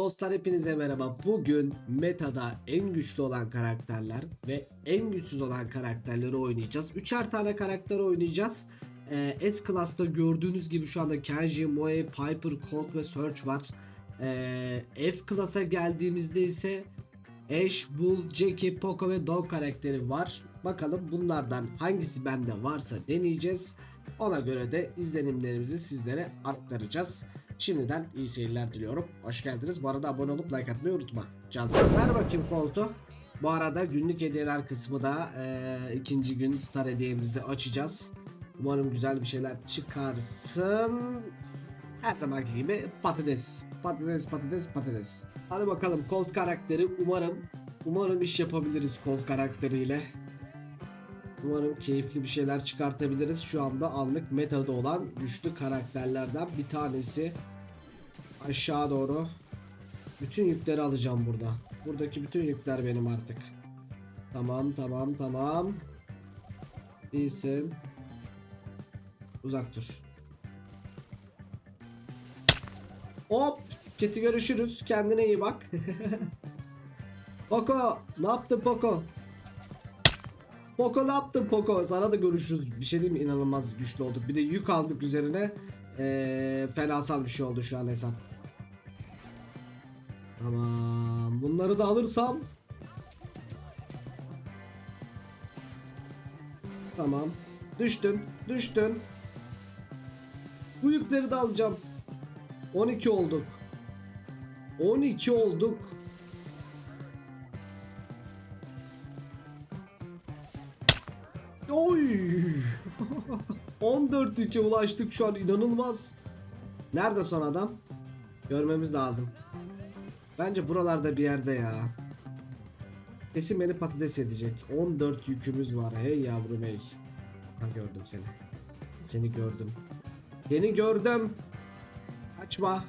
Dostlar hepinize merhaba. Bugün metada en güçlü olan karakterler ve en güçsüz olan karakterleri oynayacağız. Üçer tane karakter oynayacağız. Ee, S Class'ta gördüğünüz gibi şu anda Kenji, Moe, Piper, Colt ve Surge var. Ee, F Class'a geldiğimizde ise Ash, Bull, Jackie, Poco ve Dog karakteri var. Bakalım bunlardan hangisi bende varsa deneyeceğiz. Ona göre de izlenimlerimizi sizlere aktaracağız. Şimdiden iyi seyirler diliyorum. Hoş geldiniz. Bu arada abone olup like atmayı unutma. Cansın. Ver bakayım koltuğu. Bu arada günlük hediyeler kısmı da eee, ikinci gün star hediyemizi açacağız. Umarım güzel bir şeyler çıkarsın. Her zamanki gibi patates. Patates, patates, patates. Hadi bakalım Colt karakteri umarım umarım iş yapabiliriz Colt karakteriyle. Umarım keyifli bir şeyler çıkartabiliriz. Şu anda anlık metada olan güçlü karakterlerden bir tanesi. Aşağı doğru. Bütün yükleri alacağım burada. Buradaki bütün yükler benim artık. Tamam tamam tamam. İyisin. Uzak dur. Hop. Keti görüşürüz. Kendine iyi bak. Poco. Ne yaptın Poco? Poco ne yaptın Poco? Sana da görüşürüz. Bir şey diyeyim mi? İnanılmaz güçlü olduk. Bir de yük aldık üzerine. Ee, fenasal bir şey oldu şu an hesap. Tamam. Bunları da alırsam. Tamam. Düştün. Düştün. Bu yükleri de alacağım. 12 olduk. 12 olduk. Oy! 14 yüke ulaştık şu an inanılmaz. Nerede son adam? Görmemiz lazım. Bence buralarda bir yerde ya. Kesin beni patates edecek. 14 yükümüz var. Hey yavrum hey. Ha gördüm seni. Seni gördüm. Seni gördüm. Kaçma.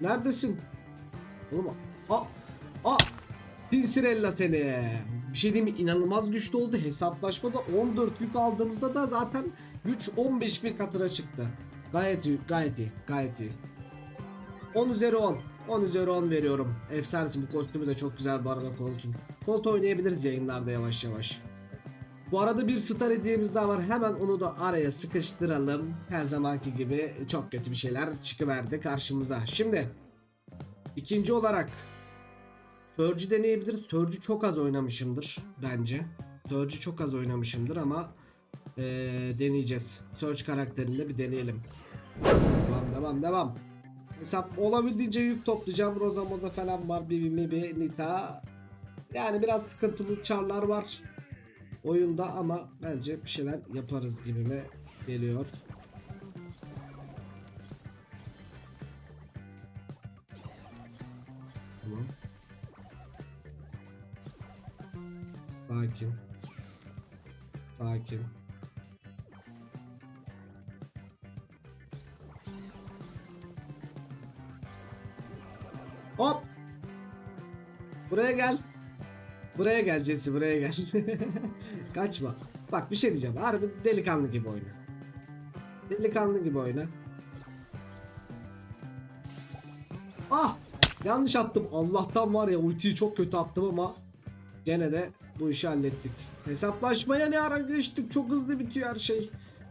Neredesin? Oğlum. Aa. Aa. Pinsirella seni. Bir şey diyeyim mi? İnanılmaz güçlü oldu. Hesaplaşmada 14 yük aldığımızda da zaten güç 15 bir katına çıktı. Gayet iyi, gayet iyi, gayet iyi. 10 üzeri 10. 10 üzeri 10 veriyorum. Efsanesi bu kostümü de çok güzel bu arada Colt'un. Colt oynayabiliriz yayınlarda yavaş yavaş. Bu arada bir star hediyemiz daha var. Hemen onu da araya sıkıştıralım. Her zamanki gibi çok kötü bir şeyler çıkıverdi karşımıza. Şimdi ikinci olarak Surge'ü deneyebilir. Surge'ü çok az oynamışımdır bence. Surge'ü çok az oynamışımdır ama eee, deneyeceğiz. Surge karakterinde bir deneyelim. Devam devam devam. Hesap olabildiğince yük toplayacağım. Rosa Moza falan var. Bibi Mibi Nita. Yani biraz sıkıntılı çarlar var oyunda ama bence bir şeyler yaparız gibime geliyor. Tamam. Sakin. Sakin. Hop. Buraya gel. Buraya gel Jesse buraya gel. Kaçma. Bak bir şey diyeceğim. Harbi delikanlı gibi oyna. Delikanlı gibi oyna. Ah! Yanlış attım. Allah'tan var ya ultiyi çok kötü attım ama gene de bu işi hallettik. Hesaplaşmaya ne ara geçtik. Çok hızlı bitiyor her şey.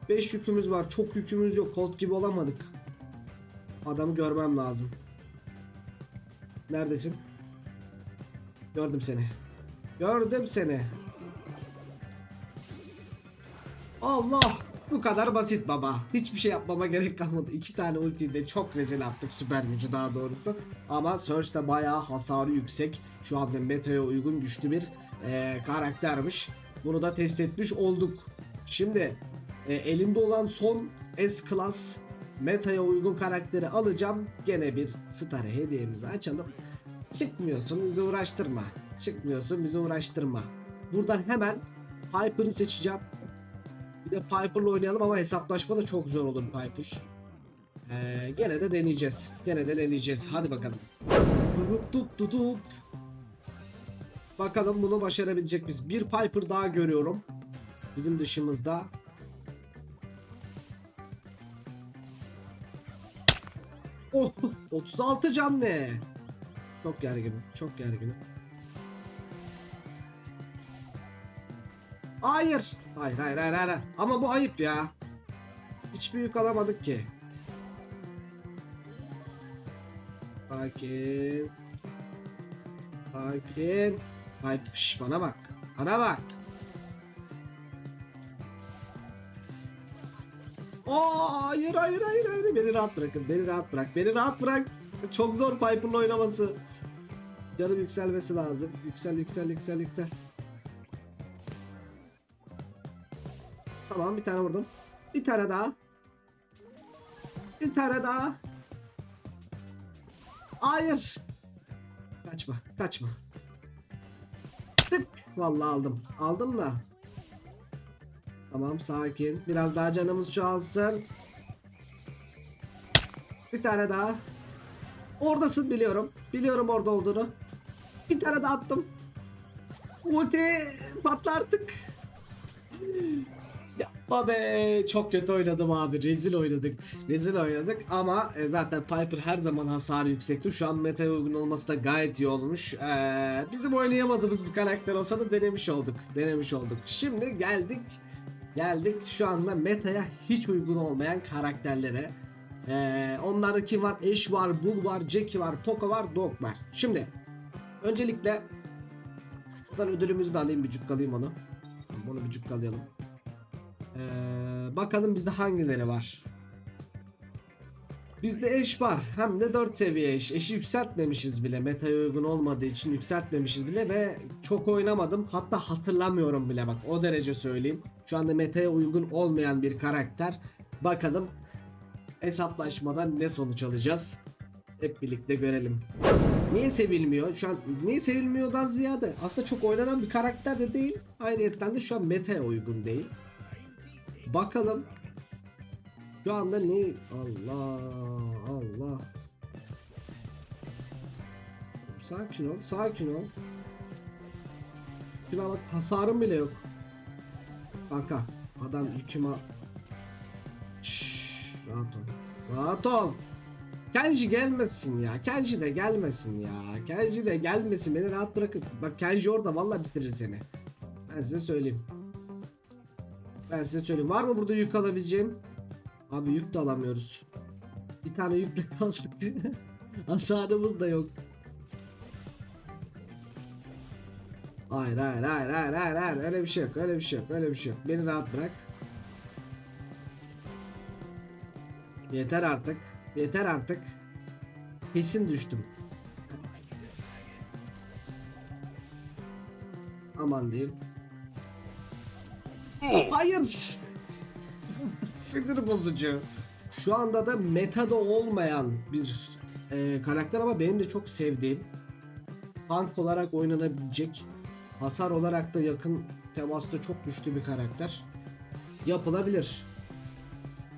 5 yükümüz var. Çok yükümüz yok. Colt gibi olamadık. Adamı görmem lazım. Neredesin? Gördüm seni. Gördüm seni. Allah! Bu kadar basit baba. Hiçbir şey yapmama gerek kalmadı. İki tane ultiyi de çok rezil attık süper gücü daha doğrusu. Ama Surge de bayağı hasarı yüksek. Şu anda meta'ya uygun güçlü bir eee, karaktermiş. Bunu da test etmiş olduk. Şimdi e, elimde olan son S-Class meta'ya uygun karakteri alacağım. Gene bir star hediyemizi açalım. Çıkmıyorsun bizi uğraştırma. Çıkmıyorsun bizi uğraştırma. Buradan hemen Piper'ı seçeceğim. Bir de Piper'la oynayalım ama hesaplaşma da çok zor olur Piper. Ee, gene de deneyeceğiz. Gene de deneyeceğiz. Hadi bakalım. Durup dup dudup. Bakalım bunu başarabilecek miyiz? Bir Piper daha görüyorum. Bizim dışımızda. Oh 36 can ne? Çok gerginim. Çok gerginim. Hayır. Hayır hayır hayır hayır. Ama bu ayıp ya. Hiç büyük alamadık ki. Sakin. Sakin. Ay şş, bana bak. Bana bak. Aa, hayır hayır hayır hayır. Beni rahat bırakın. Beni rahat bırak. Beni rahat bırak. Çok zor Piper'la oynaması. Canım yükselmesi lazım. Yüksel yüksel yüksel yüksel. Tamam bir tane vurdum. Bir tane daha. Bir tane daha. Hayır. Kaçma, kaçma. Vallahi aldım. Aldım da. Tamam sakin. Biraz daha canımız çoğalsın. Bir tane daha. Oradasın biliyorum. Biliyorum orada olduğunu. Bir tane daha attım. Ulti patla artık. Yapma be. Çok kötü oynadım abi. Rezil oynadık. Rezil oynadık ama e, zaten Piper her zaman hasarı yüksekti. Şu an meta'ya uygun olması da gayet iyi olmuş. Ee, bizim oynayamadığımız bir karakter olsa da denemiş olduk. Denemiş olduk. Şimdi geldik. Geldik şu anda meta'ya hiç uygun olmayan karakterlere. Ee, onlarda kim var? Ash var, Bull var, Jackie var, Poco var, Dog var. Şimdi öncelikle buradan ödülümüzü de alayım bir cukkalayayım onu. Bunu bir cukkalayalım. Ee, bakalım bizde hangileri var. Bizde eş var. Hem de 4 seviye eş. Eşi yükseltmemişiz bile. Meta'ya uygun olmadığı için yükseltmemişiz bile ve çok oynamadım. Hatta hatırlamıyorum bile bak. O derece söyleyeyim. Şu anda meta'ya uygun olmayan bir karakter. Bakalım hesaplaşmadan ne sonuç alacağız. Hep birlikte görelim. Niye sevilmiyor? Şu an niye sevilmiyordan ziyade aslında çok oynanan bir karakter de değil. Ayrıca de şu an meta'ya uygun değil. Bakalım. Şu anda ne? Allah Allah. Sakin ol, sakin ol. Şuna bak hasarım bile yok. Kanka adam yüküme... Şşş, rahat ol. Rahat ol. Kenji gelmesin ya. Kenji de gelmesin ya. Kenji de gelmesin. Beni rahat bırakın. Bak Kenji orada vallahi bitirir seni. Ben size söyleyeyim. Ben size söyleyeyim. Var mı burada yük alabileceğim? Abi yük de alamıyoruz. Bir tane yükle kaldık. Hasarımız da yok. Hayır hayır hayır hayır hayır hayır öyle bir şey yok öyle bir şey yok öyle bir şey yok beni rahat bırak Yeter artık yeter artık Kesin düştüm Aman diyeyim Hayır Sinir bozucu Şu anda da metada olmayan bir e, karakter ama benim de çok sevdiğim tank olarak oynanabilecek hasar olarak da yakın temasta çok güçlü bir karakter yapılabilir.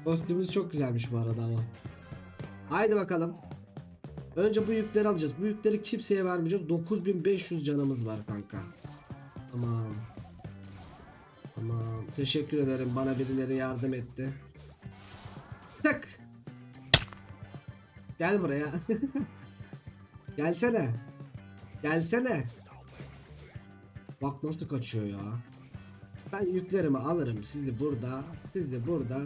Kostümümüz çok güzelmiş bu arada ama. Haydi bakalım. Önce bu yükleri alacağız. Bu yükleri kimseye vermeyeceğiz. 9500 canımız var kanka. Tamam. Tamam. Teşekkür ederim. Bana birileri yardım etti. Tık. Gel buraya. Gelsene. Gelsene. Bak nasıl kaçıyor ya. Ben yüklerimi alırım. Siz de burada. Siz de burada.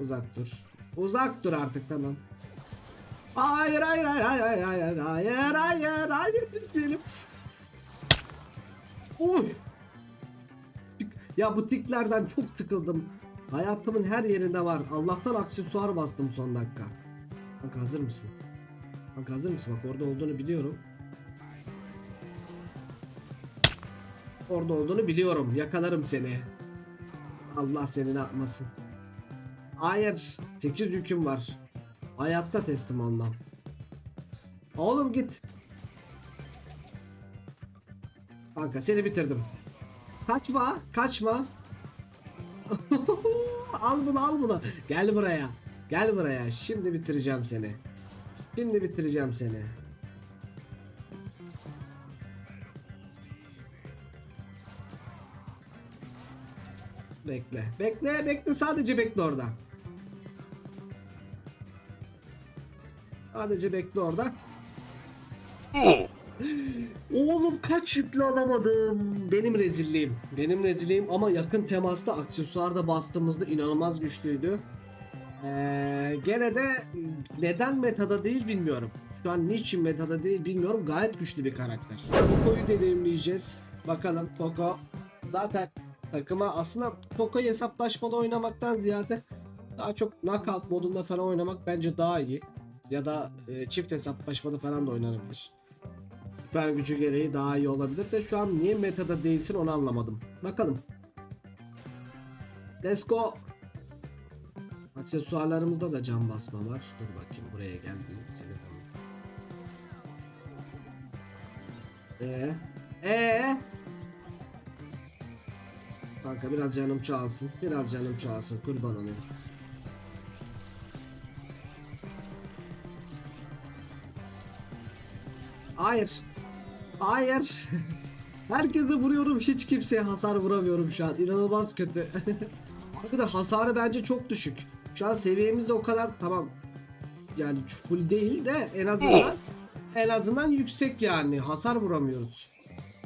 Uzak dur. Uzak dur artık tamam. Hayır hayır hayır hayır hayır hayır hayır hayır hayır düşmeyelim. Uy. Ya bu tiklerden çok sıkıldım. Hayatımın her yerinde var. Allah'tan aksesuar bastım son dakika. Kanka hazır mısın? Kanka hazır mısın? Bak orada olduğunu biliyorum. Orada olduğunu biliyorum. Yakalarım seni. Allah seni ne yapmasın. Hayır. 8 yüküm var. Hayatta teslim olmam. Oğlum git. Kanka seni bitirdim. Kaçma. Kaçma. al bunu al bunu. Gel buraya. Gel buraya. Şimdi bitireceğim seni. Şimdi bitireceğim seni. Bekle. Bekle bekle sadece bekle orada. Sadece bekle orada. Oğlum kaç yüklü alamadım. Benim rezilliğim. Benim rezilliğim ama yakın temasta aksesuarda bastığımızda inanılmaz güçlüydü. Ee, gene de neden metada değil bilmiyorum. Şu an niçin metada değil bilmiyorum. Gayet güçlü bir karakter. Poco'yu deneyimleyeceğiz. Bakalım Poco zaten takıma aslında Poco'yu hesaplaşmada oynamaktan ziyade daha çok knockout modunda falan oynamak bence daha iyi. Ya da e, çift hesaplaşmada falan da oynanabilir. Süper gücü gereği daha iyi olabilir de şu an niye metada değilsin onu anlamadım. Bakalım. Let's go. Aksesuarlarımızda da cam basma var. Dur bakayım buraya geldi. Seni Ee, ee. Kanka biraz canım çalsın. Biraz canım çalsın. Kurban olayım. Hayır. Hayır. Herkese vuruyorum. Hiç kimseye hasar vuramıyorum şu an. İnanılmaz kötü. Hakikaten hasarı bence çok düşük. Şu an seviyemiz de o kadar tamam. Yani full değil de en azından en azından yüksek yani. Hasar vuramıyoruz.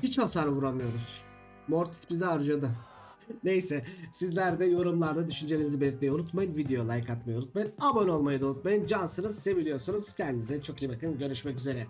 Hiç hasar vuramıyoruz. Mortis bizi harcadı. Neyse sizler de yorumlarda düşüncelerinizi belirtmeyi unutmayın. Video like atmayı unutmayın. Abone olmayı da unutmayın. Cansınız, seviliyorsunuz. Kendinize çok iyi bakın. Görüşmek üzere.